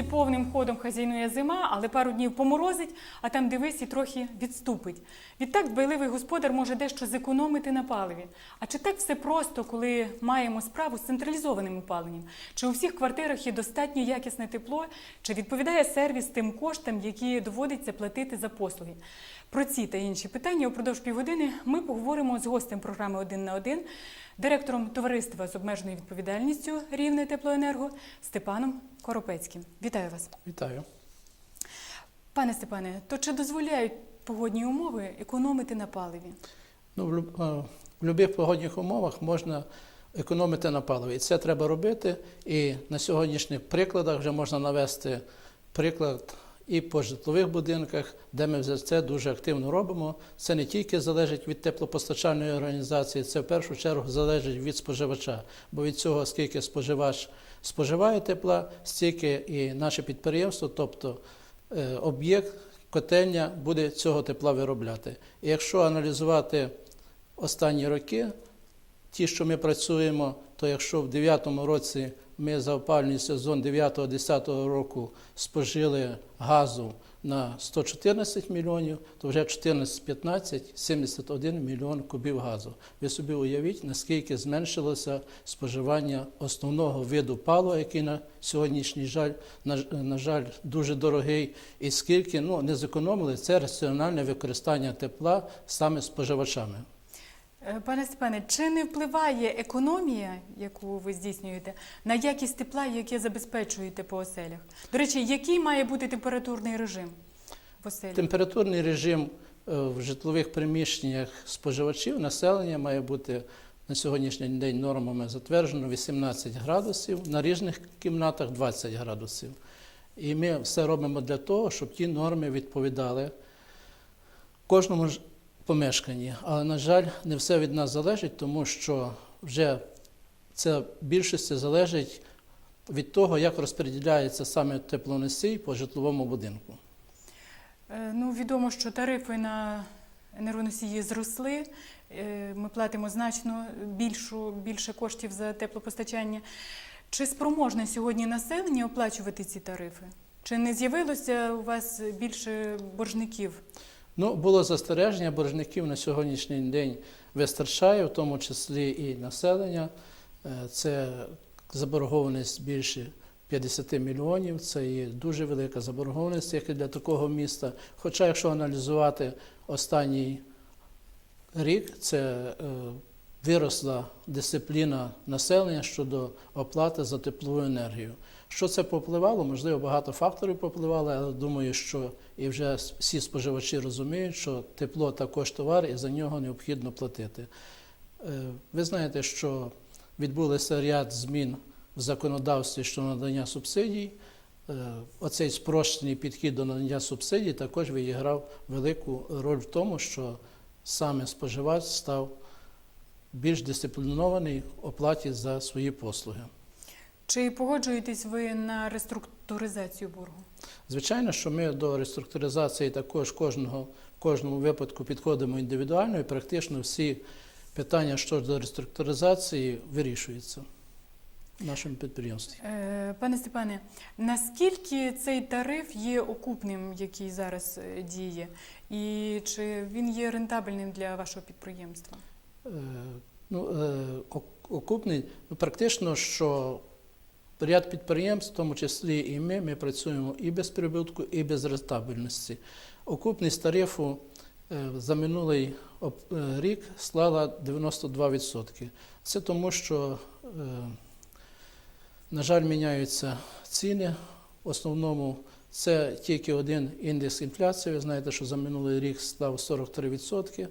Вулиці повним ходом хазяйнує зима, але пару днів поморозить, а там дивись і трохи відступить. Відтак дбайливий господар може дещо зекономити на паливі. А чи так все просто, коли маємо справу з централізованим опаленням? Чи у всіх квартирах є достатньо якісне тепло? Чи відповідає сервіс тим коштам, які доводиться платити за послуги? Про ці та інші питання упродовж півгодини ми поговоримо з гостем програми Один на один, директором товариства з обмеженою відповідальністю Рівне Теплоенерго Степаном Коропецьким. Вітаю вас, Вітаю. пане Степане. То чи дозволяють погодні умови економити на паливі? Ну, в, е, будь-яких погодних умовах можна економити на паливі. І це треба робити. І на сьогоднішніх прикладах вже можна навести приклад і по житлових будинках, де ми це дуже активно робимо. Це не тільки залежить від теплопостачальної організації, це в першу чергу залежить від споживача. Бо від цього, скільки споживач споживає тепла, стільки і наше підприємство, тобто е, об'єкт, котельня буде цього тепла виробляти. І якщо аналізувати останні роки, ті, що ми працюємо, то якщо в 2009 році ми за опалювальний сезон 9-10 року спожили газу на 114 мільйонів, то вже 14-15 – 71 мільйон кубів газу. Ви собі уявіть, наскільки зменшилося споживання основного виду палива, який на сьогоднішній жаль, на, на жаль, дуже дорогий, і скільки ну, не зекономили це раціональне використання тепла саме споживачами. Е, Пане Степане, чи не впливає економія, яку ви здійснюєте, на якість тепла, яке забезпечуєте по оселях? До речі, який має бути температурний режим в оселі? Температурний режим е, в житлових приміщеннях споживачів населення має бути на сьогоднішній день нормами затверджено 18 градусів, на різних кімнатах 20 градусів. І ми все робимо для того, щоб ті норми відповідали кожному помешканні. Але, на жаль, не все від нас залежить, тому що вже це більшості залежить від того, як розподіляється саме теплоносій по житловому будинку. Е, Ну, відомо, що тарифи на енергоносії зросли. Е, Ми платимо значно більшу, більше коштів за теплопостачання. Чи спроможне сьогодні населення оплачувати ці тарифи? Чи не з'явилося у вас більше боржників? Ну, було застереження, боржників на сьогоднішній день вистачає, в тому числі і населення. Е, Це заборгованість більше 50 мільйонів. Це є дуже велика заборгованість, як і для такого міста. Хоча, якщо аналізувати останній рік, це е, виросла дисципліна населення щодо оплати за теплову енергію. Що це попливало? Можливо, багато факторів попливало, але думаю, що і вже всі споживачі розуміють, що тепло також товар, і за нього необхідно платити. Е, Ви знаєте, що відбулися ряд змін в законодавстві щодо надання субсидій. Е, Оцей спрощений підхід до надання субсидій також відіграв велику роль в тому, що саме споживач став більш дисциплінований в оплаті за свої послуги. Чи погоджуєтесь ви на реструктуризацію боргу? Звичайно, що ми до реструктуризації також кожного, кожному випадку підходимо індивідуально і практично всі питання щодо реструктуризації вирішуються в нашому підприємстві. Е, Пане Степане, наскільки цей тариф є окупним, який зараз е, діє, і чи він є рентабельним для вашого підприємства? Е, Ну, окупний, ну, практично, що ряд підприємств, в тому числі і ми, ми працюємо і без прибутку, і без рентабельності. Окупність тарифу е, за минулий е, рік склала 92%. Це тому, що, е, на жаль, міняються ціни. В основному це тільки один індекс інфляції. Ви знаєте, що за минулий рік став 43%.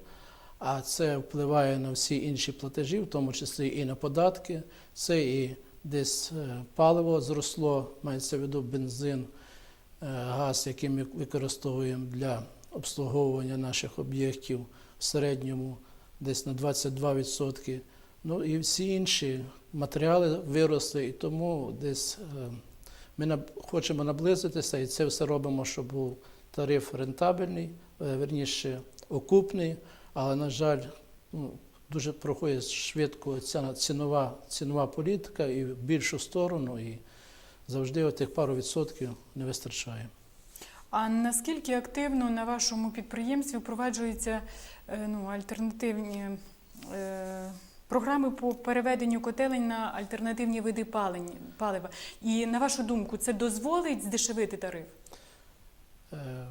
А це впливає на всі інші платежі, в тому числі і на податки. Це і десь е, паливо зросло, мається в виду бензин, е, газ, який ми використовуємо для обслуговування наших об'єктів в середньому десь на 22%. Ну і всі інші матеріали виросли, і тому десь е, ми хочемо наблизитися, і це все робимо, щоб був тариф рентабельний, верніше окупний. Але, на жаль, ну, дуже проходить швидко ця цінова, цінова політика і в більшу сторону. І завжди тих пару відсотків не вистачає. А наскільки активно на вашому підприємстві впроваджуються е, ну, альтернативні е, програми по переведенню котелень на альтернативні види палень- палива? І на вашу думку, це дозволить здешевити тариф? Е,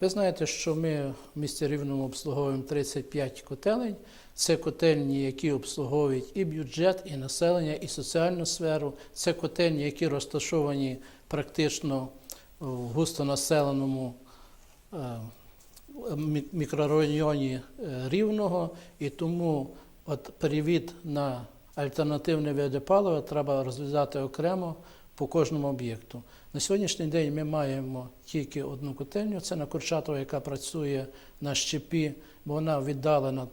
Ви знаєте, що ми в місті Рівному обслуговуємо 35 котелень. Це котельні, які обслуговують і бюджет, і населення, і соціальну сферу. Це котельні, які розташовані практично в густонаселеному е, мікрорайоні е, Рівного. І тому от перевід на альтернативне види треба розглядати окремо по кожному об'єкту. На сьогоднішній день ми маємо тільки одну котельню, це на Курчатова, яка працює на щепі, бо вона віддалена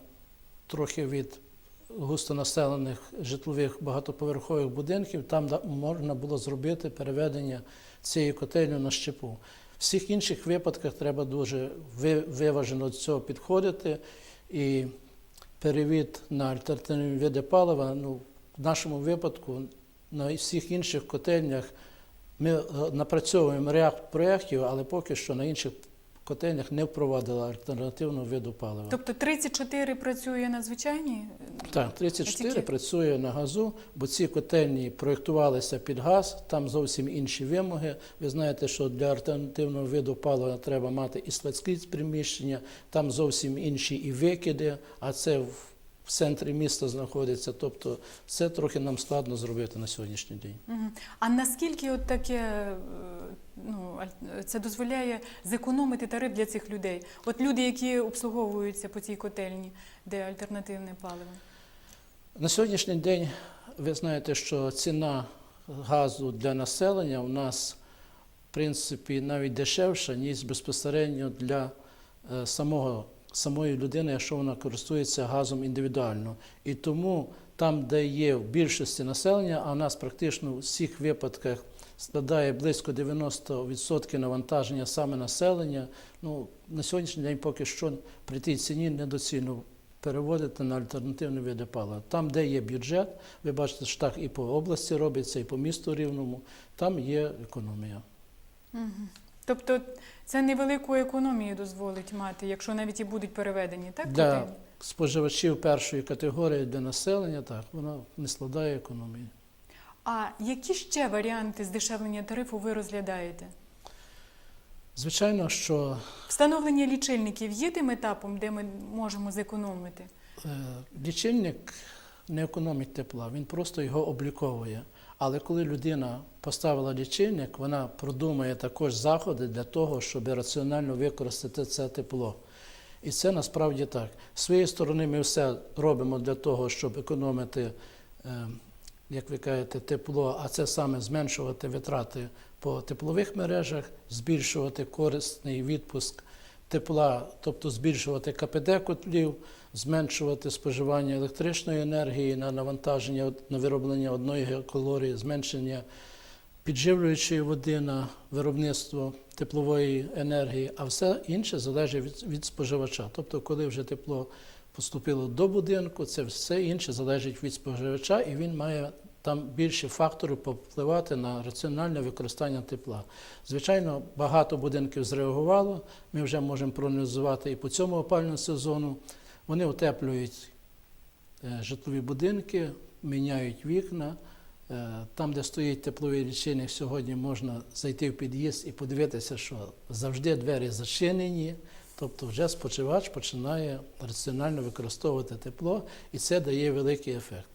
трохи від густонаселених житлових багатоповерхових будинків. Там можна було зробити переведення цієї котельні на щепу. В всіх інших випадках треба дуже виважено до цього підходити. І перевід на альтернативні види палива, ну, в нашому випадку, на всіх інших котельнях ми е, напрацьовуємо ряд проєктів, але поки що на інших котельнях не впровадили альтернативного виду палива. Тобто 34 працює на звичайній? Так, 34 Наскільки? працює на газу, бо ці котельні проєктувалися під газ, там зовсім інші вимоги. Ви знаєте, що для альтернативного виду палива треба мати і складські приміщення, там зовсім інші і викиди, а це в в центрі міста знаходиться. Тобто це трохи нам складно зробити на сьогоднішній день. А наскільки от таке е, ну, це дозволяє зекономити тариф для цих людей? От люди, які обслуговуються по цій котельні, де альтернативне паливо? На сьогоднішній день ви знаєте, що ціна газу для населення у нас, в принципі, навіть дешевша, ніж безпосередньо для е, самого, самої людини, якщо вона користується газом індивідуально. І тому там, де є в більшості населення, а у нас практично у всіх випадках складає близько 90% навантаження саме населення, ну, на сьогоднішній день поки що при тій ціні недоцільно переводити на альтернативні види палива. Там, де є бюджет, ви бачите, що так і по області робиться, і по місту рівному, там є економія. Мгм. Тобто це невелику економію дозволить мати, якщо навіть і будуть переведені, так? Для споживачів першої категорії для населення, так, вона не складає економії. А які ще варіанти здешевлення тарифу ви розглядаєте? Звичайно, що Встановлення лічильників є тим етапом, де ми можемо зекономити? е, лічильник не економить тепла, він просто його обліковує. Але коли людина поставила лічильник, вона продумає також заходи для того, щоб раціонально використати це тепло. І це насправді так. З своєї сторони, ми все робимо для того, щоб економити, е, як ви кажете, тепло, а це саме зменшувати витрати по теплових мережах, збільшувати корисний відпуск тепла, тобто збільшувати КПД котлів, зменшувати споживання електричної енергії на навантаження на вироблення одної геокалорії, зменшення підживлюючої води на виробництво теплової енергії, а все інше залежить від, від споживача. Тобто, коли вже тепло поступило до будинку, це все інше залежить від споживача, і він має там більше факторів повпливати на раціональне використання тепла. Звичайно, багато будинків зреагувало. Ми вже можемо проаналізувати і по цьому опальному сезону. Вони утеплюють е, житлові будинки, міняють вікна. Е, Там, де стоїть тепловий лічильник, сьогодні можна зайти в під'їзд і подивитися, що завжди двері зачинені. Тобто вже споживач починає раціонально використовувати тепло, і це дає великий ефект.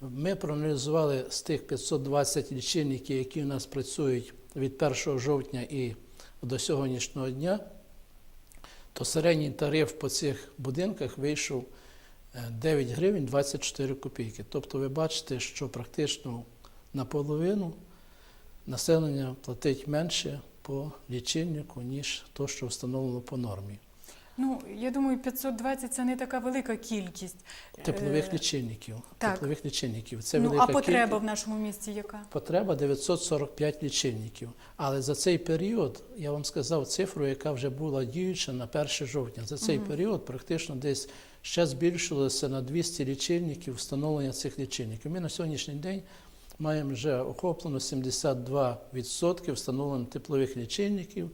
Ми проаналізували з тих 520 лічильників, які у нас працюють від 1 жовтня і до сьогоднішнього дня, то середній тариф по цих будинках вийшов е, 9 гривень 24 копійки. Тобто ви бачите, що практично наполовину населення платить менше по лічильнику, ніж то, що встановлено по нормі. Ну, я думаю, 520 це не така велика кількість. Теплових Е, лічильників. так. Теплових лічильників. Це ну, велика а потреба кількість. в нашому місті яка? Потреба 945 лічильників. Але за цей період, я вам сказав цифру, яка вже була діюча на 1 жовтня. За цей період практично десь ще збільшилося на 200 лічильників встановлення цих лічильників. Ми на сьогоднішній день маємо вже охоплено 72% встановлених теплових лічильників.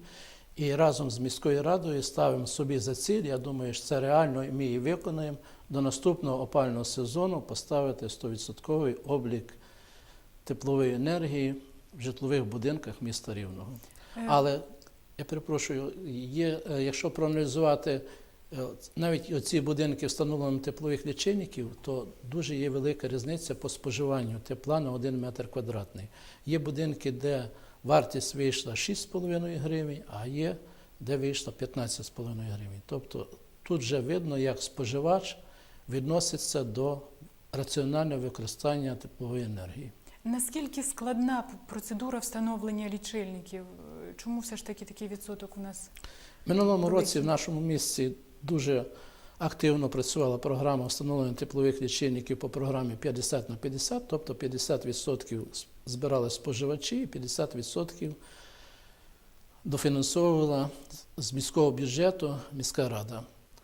І разом з міською радою ставимо собі за ціль, я думаю, що це реально і ми її виконаємо, до наступного опального сезону поставити 100% облік теплової енергії в житлових будинках міста Рівного. Е, Але я перепрошую, є, е, якщо проаналізувати навіть оці будинки встановленням теплових лічильників, то дуже є велика різниця по споживанню тепла на 1 метр квадратний. Є будинки, де вартість вийшла 6,5 гривень, а є де вийшла 15,5 гривень. Тобто тут вже видно, як споживач відноситься до раціонального використання теплової енергії. Наскільки складна процедура встановлення лічильників? Е, Чому все ж таки такий відсоток у нас? Минулому році в нашому місті дуже активно працювала програма встановлення теплових лічильників по програмі 50 на 50, тобто 50% збирали споживачі, і 50% дофінансовувала з міського бюджету міська рада.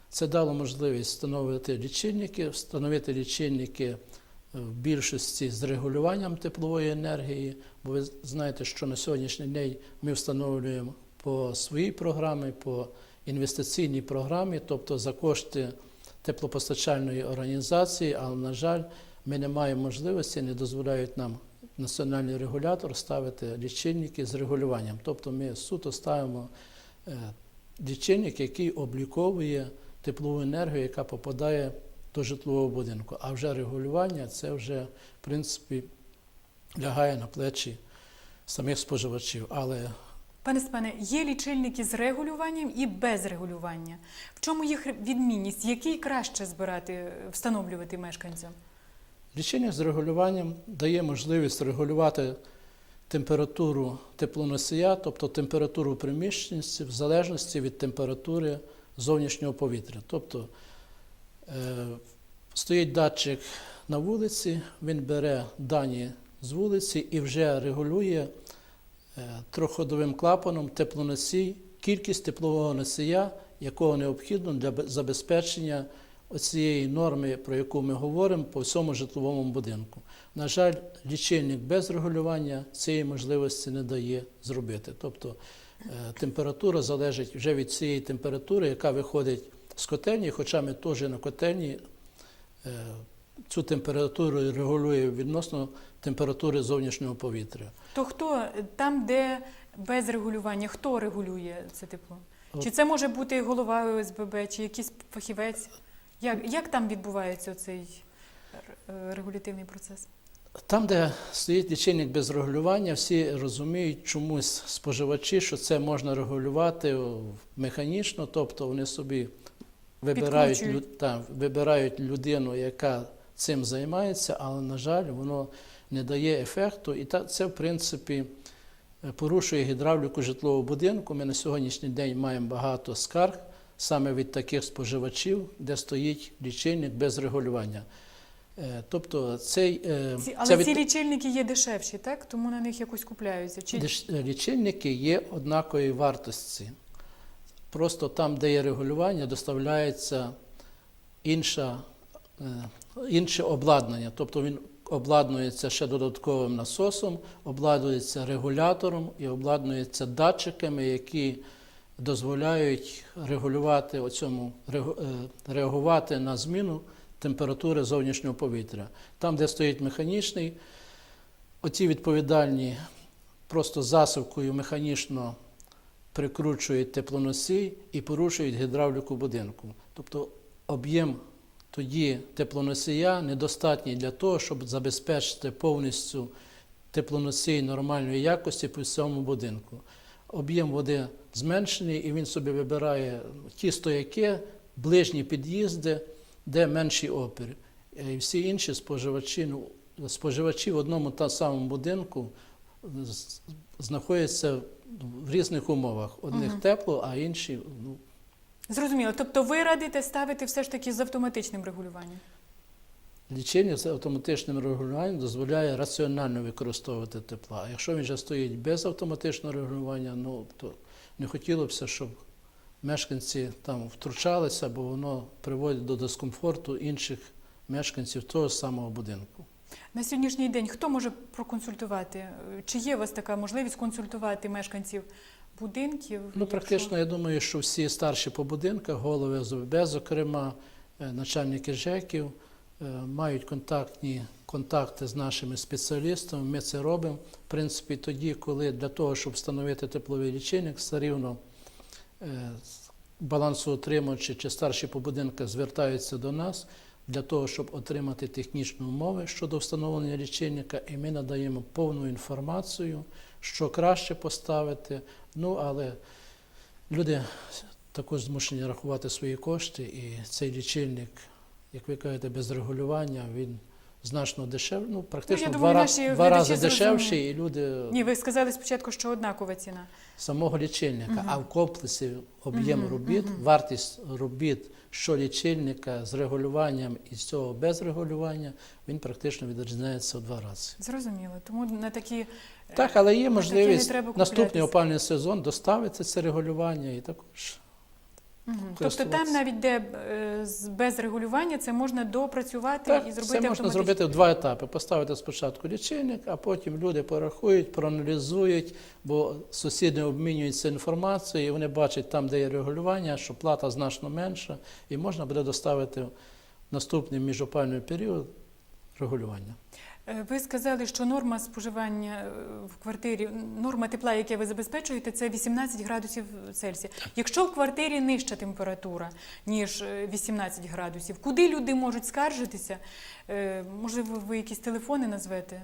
Це дало можливість встановити лічильники, встановити лічильники е, в більшості з регулюванням теплової енергії, бо ви знаєте, що на сьогоднішній день ми встановлюємо по своїй програмі, по інвестиційній програмі, тобто за кошти теплопостачальної організації, але, на жаль, ми не маємо можливості, не дозволяють нам національний регулятор ставити лічильники з регулюванням. Тобто ми суто ставимо е, лічильник, який обліковує теплову енергію, яка попадає до житлового будинку. А вже регулювання це вже, в принципі, лягає на плечі самих споживачів. Але Пане Степане, є лічильники з регулюванням і без регулювання. В чому їх відмінність? Який краще збирати, встановлювати мешканцям? Лічильник з регулюванням дає можливість регулювати температуру теплоносія, тобто температуру приміщення в залежності від температури зовнішнього повітря. Тобто е, стоїть датчик на вулиці, він бере дані з вулиці і вже регулює е, трьохходовим клапаном теплоносій, кількість теплового носія, якого необхідно для забезпечення оцієї норми, про яку ми говоримо, по всьому житловому будинку. На жаль, лічильник без регулювання цієї можливості не дає зробити. Тобто е, температура залежить вже від цієї температури, яка виходить з котельні, хоча ми теж на котельні е, цю температуру регулює відносно температури зовнішнього повітря. То хто е, там, де без регулювання, хто регулює це тепло? Чи це може бути голова ОСББ, чи якийсь фахівець? Як, як там відбувається цей регулятивний процес? Там, де стоїть лічильник без регулювання, всі розуміють чомусь споживачі, що це можна регулювати механічно, тобто вони собі вибирають, лю- Підкручують. вибирають людину, яка цим займається, але, на жаль, воно не дає ефекту. І це, в принципі, порушує гідравліку житлового будинку. Ми на сьогоднішній день маємо багато скарг саме від таких споживачів, де стоїть лічильник без регулювання. Е, Тобто цей е, Ці, але від- ці лічильники є дешевші, так? Тому на них якось купляються. Чи е, лічильники є однакової вартості. Просто там, де є регулювання, доставляється інша, е, інше обладнання. Тобто він обладнується ще додатковим насосом, обладнується регулятором і обладнується датчиками, які дозволяють регулювати оцьому, е, реагувати на зміну температури зовнішнього повітря. Там, де стоїть механічний, оці відповідальні просто засувкою механічно прикручують теплоносій і порушують гідравліку будинку. Тобто об'єм тоді теплоносія недостатній для того, щоб забезпечити повністю теплоносій нормальної якості по всьому будинку. Об'єм води зменшений, і він собі вибирає ті стояки, ближні під'їзди, де менші опір. І всі інші споживачі, ну, споживачі в одному та самому будинку знаходяться в різних умовах. Одних Мгм. тепло, а інші зрозуміло? Тобто ви радите ставити все ж таки з автоматичним регулюванням? Лічильник з автоматичним регулюванням дозволяє раціонально використовувати тепла. А якщо він вже стоїть без автоматичного регулювання, ну то не хотілося б, щоб мешканці там втручалися, бо воно приводить до дискомфорту інших мешканців того самого будинку. На сьогоднішній день хто може проконсультувати? Чи є у вас така можливість консультувати мешканців будинків? Ну, Якщо- практично, я думаю, що всі старші по будинках, голови ОСББ, зокрема, е, начальники ЖЕКів, е, мають контактні контакти з нашими спеціалістами. Ми це робимо. В принципі, тоді, коли для того, щоб встановити тепловий лічильник, все рівно е, балансоутримувачі чи старші по будинках звертаються до нас для того, щоб отримати технічні умови щодо встановлення лічильника, і ми надаємо повну інформацію, що краще поставити. Ну, але люди також змушені рахувати свої кошти, і цей лічильник, як ви кажете, без регулювання, він значно дешевший, ну, практично я два, думаю, наші два рази дешевший, і люди Ні, ви сказали спочатку, що однакова ціна. самого лічильника, Мгм. а в комплексі об'єм Мгм, робіт, мгм. вартість робіт, що лічильника з регулюванням і з цього без регулювання, він практично відрізняється в два рази. Зрозуміло. Тому на такі Так, але є можливість наступний опальний сезон доставити це регулювання і також. Мгм. тобто там навіть де е, без регулювання це можна допрацювати Так, і зробити це можна зробити в два етапи. Поставити спочатку лічильник, а потім люди порахують, проаналізують, бо сусіди обмінюються інформацією, і вони бачать там, де є регулювання, що плата значно менша, і можна буде доставити в наступний міжопальний період регулювання. Е, Ви сказали, що норма споживання е, в квартирі, норма тепла, яке ви забезпечуєте, це 18 градусів Цельсія. Якщо в квартирі нижча температура, ніж е, 18 градусів, куди люди можуть скаржитися? Е, Можливо, ви якісь телефони назвете?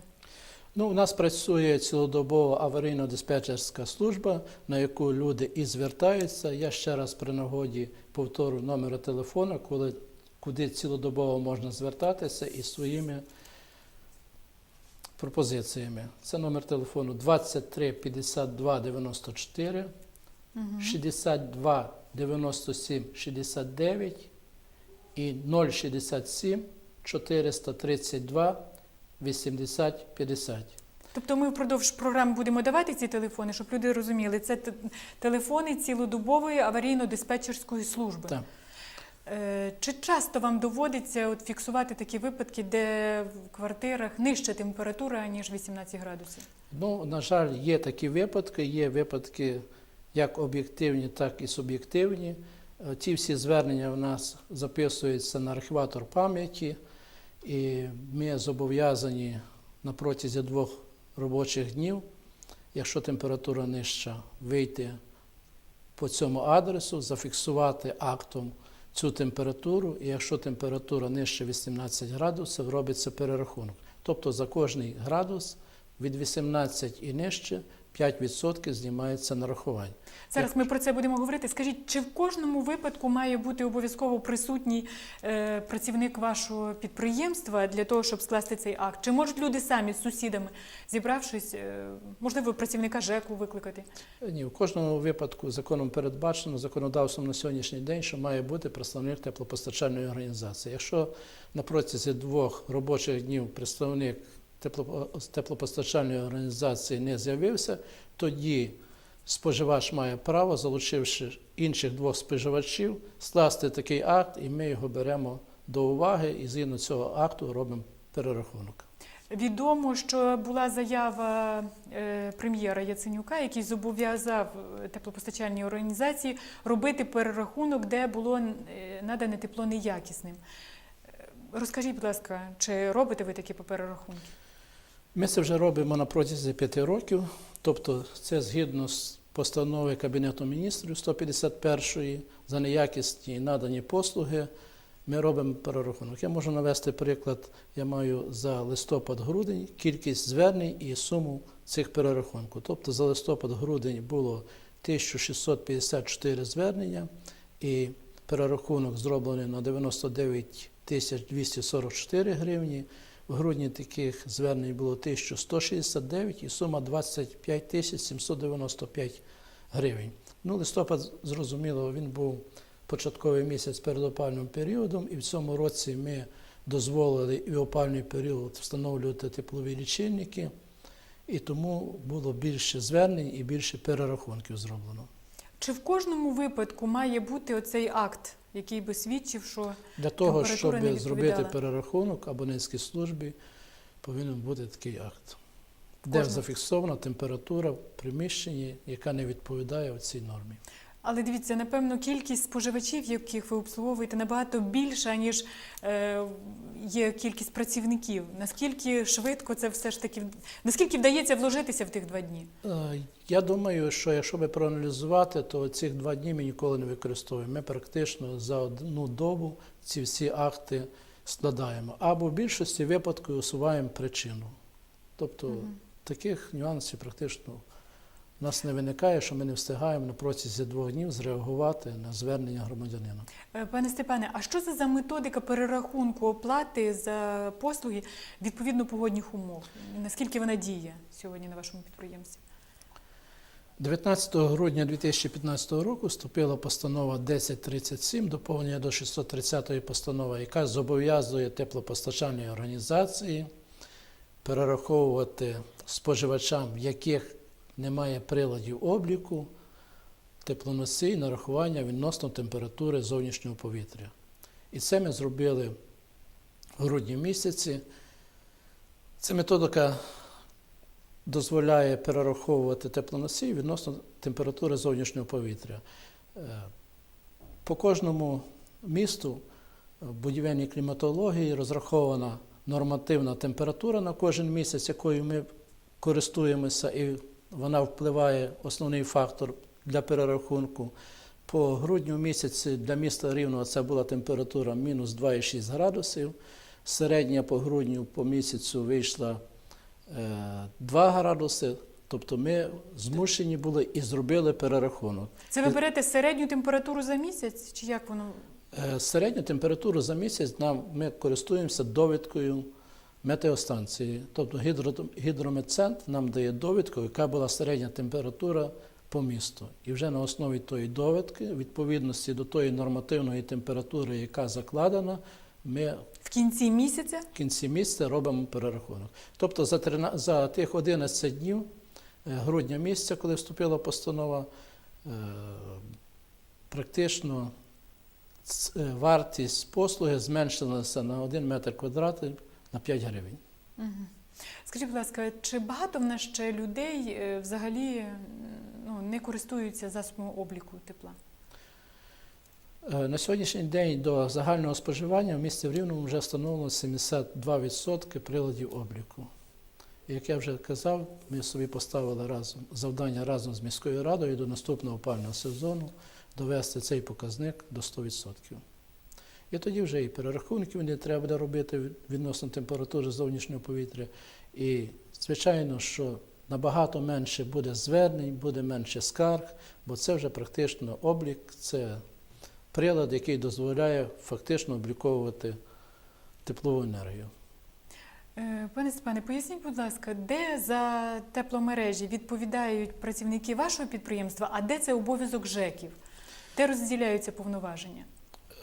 Ну, у нас працює цілодобова аварійно-диспетчерська служба, на яку люди і звертаються. Я ще раз при нагоді повторю номер телефону, коли, куди цілодобово можна звертатися із своїми пропозиціями. Це номер телефону 23 52 94, 62 97 69 і 067 432 80 50. Тобто ми впродовж програми будемо давати ці телефони, щоб люди розуміли, це телефони цілодобової аварійно-диспетчерської служби. Так. Е, Чи часто вам доводиться от фіксувати такі випадки, де в квартирах нижча температура, ніж 18 градусів? Ну, на жаль, є такі випадки, є випадки як об'єктивні, так і суб'єктивні. Е, Ті всі звернення в нас записуються на архіватор пам'яті, і ми зобов'язані на протязі двох робочих днів, якщо температура нижча, вийти по цьому адресу, зафіксувати актом цю температуру, і якщо температура нижче 18 градусів, робиться перерахунок. Тобто за кожний градус від 18 і нижче 5% знімається нарахування. Зараз ми про це будемо говорити. Скажіть, чи в кожному випадку має бути обов'язково присутній е, працівник вашого підприємства для того, щоб скласти цей акт? Чи можуть люди самі з сусідами, зібравшись, е, можливо, працівника ЖЕКу викликати? Ні, в кожному випадку законом передбачено законодавством на сьогоднішній день, що має бути представник теплопостачальної організації. Якщо на протязі двох робочих днів представник тепло- теплопостачальної організації не з'явився, тоді споживач має право, залучивши інших двох споживачів, скласти такий акт, і ми його беремо до уваги, і згідно цього акту робимо перерахунок. Відомо, що була заява е, прем'єра Яценюка, який зобов'язав е, теплопостачальні організації робити перерахунок, де було е, надане тепло неякісним. Розкажіть, будь ласка, чи робите ви такі перерахунки? Ми це вже робимо на протязі п'яти років, тобто це згідно з постанови Кабінету міністрів 151 за неякісні надані послуги. Ми робимо перерахунок. Я можу навести приклад. Я маю за листопад-грудень кількість звернень і суму цих перерахунків. Тобто за листопад-грудень було 1654 звернення, і перерахунок зроблений на 99 тисяч 244 гривні. В грудні таких звернень було 1169 і сума 25 тисяч 795 гривень. Ну, листопад, зрозуміло, він був початковий місяць перед опальним періодом, і в цьому році ми дозволили і опальний період встановлювати теплові лічильники, і тому було більше звернень і більше перерахунків зроблено. Чи в кожному випадку має бути оцей акт, який би свідчив, що Для того, щоб зробити перерахунок абонентській службі, повинен бути такий акт, де зафіксована температура в приміщенні, яка не відповідає цій нормі. Але дивіться, напевно, кількість споживачів, яких ви обслуговуєте, набагато більша, ніж е, є кількість працівників. Наскільки швидко це все ж таки наскільки вдається вложитися в тих два дні? Е, Я думаю, що якщо би проаналізувати, то ці два дні ми ніколи не використовуємо. Ми практично за одну добу ці всі акти складаємо. Або в більшості випадків усуваємо причину. Тобто таких нюансів практично у нас не виникає, що ми не встигаємо на протязі двох днів зреагувати на звернення громадянина. Е, Пане Степане, а що це за методика перерахунку оплати за послуги відповідно погодних умов? Наскільки вона діє сьогодні на вашому підприємстві? 19 грудня 2015 року вступила постанова 1037, доповнення до 630 постанови, яка зобов'язує теплопостачальні організації перераховувати споживачам, яких немає приладів обліку, теплоносій нарахування відносно температури зовнішнього повітря. І це ми зробили в грудні місяці. Ця методика дозволяє перераховувати теплоносій відносно температури зовнішнього повітря. Е, По кожному місту в будівельній кліматології розрахована нормативна температура на кожен місяць, якою ми користуємося, і вона впливає основний фактор для перерахунку. По грудню місяці для міста Рівного це була температура мінус 2,6 градусів. Середня по грудню по місяцю вийшла е, 2 градуси. Тобто ми змушені були і зробили перерахунок. Це ви берете середню температуру за місяць, чи як воно? Е, Середню температуру за місяць нам ми користуємося довідкою метеостанції. Тобто гідро- гідрометцентр нам дає довідку, яка була середня температура по місту. І вже на основі тої довідки, відповідності до тої нормативної температури, яка закладена, ми В кінці місяця в кінці місяця робимо перерахунок. Тобто за, 13, за тих 11 днів е, грудня місяця, коли вступила постанова, е, практично е, вартість послуги зменшилася на 1 метр квадратний на 5 гривень. Скажіть, будь ласка, чи багато в нас ще людей е, взагалі ну, не користуються засобами обліку тепла? Е, На сьогоднішній день до загального споживання в місті в Рівному вже встановлено 72% приладів обліку. І, як я вже казав, ми собі поставили разом завдання разом з міською радою до наступного опального сезону довести цей показник до 100%. І тоді вже і перерахунків не треба буде робити відносно температури зовнішнього повітря. І, звичайно, що набагато менше буде звернень, буде менше скарг, бо це вже практично облік, це прилад, який дозволяє фактично обліковувати теплову енергію. Е, Пане Степане, поясніть, будь ласка, де за тепломережі відповідають працівники вашого підприємства, а де це обов'язок ЖЕКів? Де розділяються повноваження?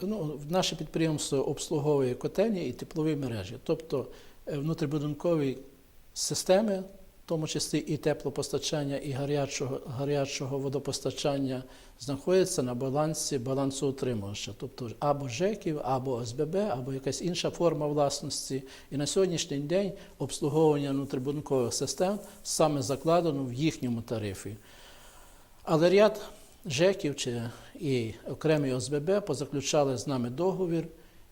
Ну, наше підприємство обслуговує котельні і теплові мережі, тобто е, внутрібудинкові системи, в тому числі і теплопостачання, і гарячого, гарячого водопостачання, знаходяться на балансі балансоутримувача, тобто або ЖЕКів, або ОСББ, або якась інша форма власності. І на сьогоднішній день обслуговування внутрібудинкових систем саме закладено в їхньому тарифі. Але ряд ЖЕКів чи і окремі ОСББ позаключали з нами договір,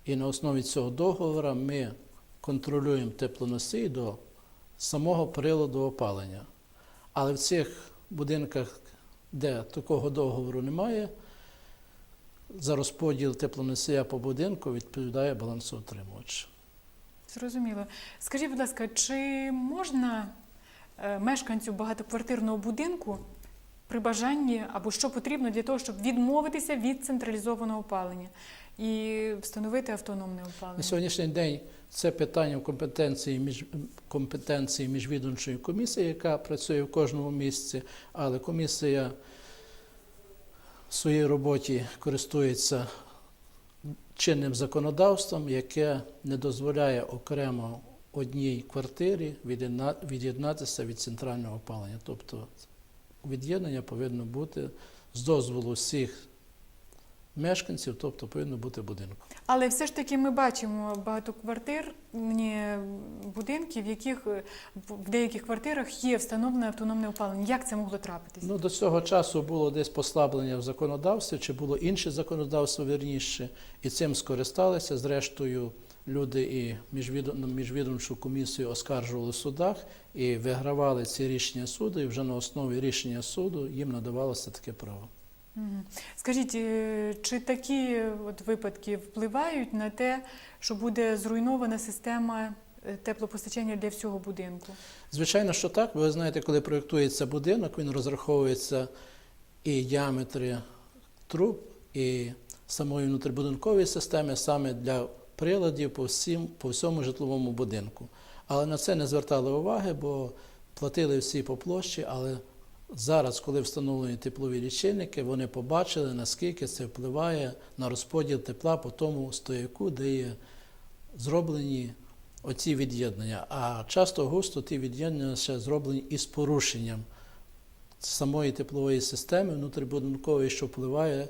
і на основі цього договору ми контролюємо теплоносій до самого приладу опалення. Але в цих будинках, де такого договору немає, за розподіл теплоносія по будинку відповідає балансоутримувач. Зрозуміло. Скажіть, будь ласка, чи можна е, мешканцю багатоквартирного будинку при бажанні або що потрібно для того, щоб відмовитися від централізованого опалення і встановити автономне опалення На сьогоднішній день це питання компетенції між компетенції міжвідомчої комісії, яка працює в кожному місці, але комісія в своїй роботі користується чинним законодавством, яке не дозволяє окремо одній квартирі від'єднатися від центрального опалення. Тобто від'єднання повинно бути з дозволу всіх мешканців, тобто повинно бути будинок. Але все ж таки ми бачимо багатоквартирні будинки, в яких в деяких квартирах є встановлене автономне опалення. Як це могло трапитись? Ну, до цього часу було десь послаблення в законодавстві, чи було інше законодавство вірніше, і цим скористалися. Зрештою, люди і міжвідом- міжвідомчу комісію оскаржували в судах і вигравали ці рішення суду, і вже на основі рішення суду їм надавалося таке право. Скажіть, е, чи такі от випадки впливають на те, що буде зруйнована система е, теплопостачання для всього будинку? Звичайно, що так. Ви знаєте, коли проєктується будинок, він розраховується і діаметри труб, і самої внутрібудинкової системи саме для приладів по, всім, по всьому житловому будинку. Але на це не звертали уваги, бо платили всі по площі. Але зараз, коли встановлені теплові лічильники, вони побачили, наскільки це впливає на розподіл тепла по тому стояку, де є зроблені оці від'єднання. А часто густо ті від'єднання ще зроблені із порушенням самої теплової системи внутрібудинкової, що впливає,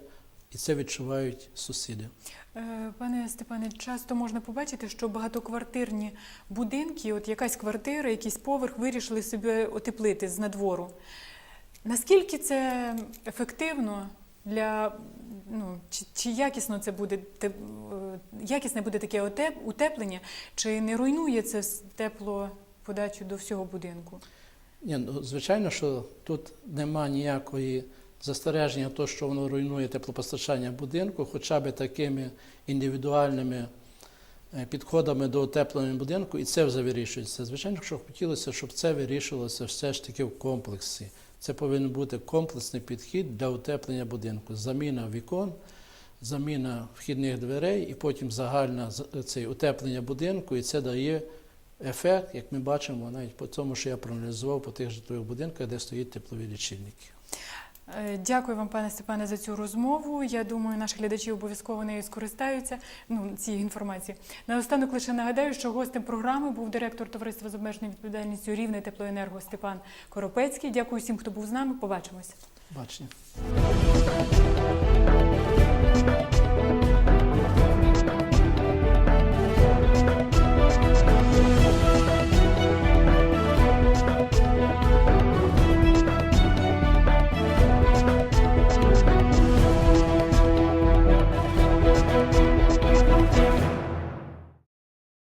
і це відчувають сусіди. Е, Пане Степане, часто можна побачити, що багатоквартирні будинки, от якась квартира, якийсь поверх вирішили себе отеплити з надвору. Наскільки це ефективно для ну, чи, чи якісно це буде те- е, якісне буде таке утеплення, чи не руйнує це с- теплоподачу до всього будинку? Ні, ну, звичайно, що тут нема ніякої застереження, того, що воно руйнує теплопостачання будинку, хоча б такими індивідуальними е, підходами до утеплення будинку, і це вже вирішується. Звичайно, що хотілося, щоб це вирішувалося все ж таки в комплексі. Це повинен бути комплексний підхід для утеплення будинку. Заміна вікон, заміна вхідних дверей і потім загальне утеплення будинку, і це дає ефект, як ми бачимо, навіть по тому, що я проаналізував по тих житлових будинках, де стоять теплові лічильники. Е, Дякую вам, пане Степане, за цю розмову. Я думаю, наші глядачі обов'язково нею скористаються. Ну, цією інформацією. Наостанок лише нагадаю, що гостем програми був директор товариства з обмеженою відповідальністю Рівне теплоенерго Степан Коропецький. Дякую всім, хто був з нами. Побачимось. Бачення.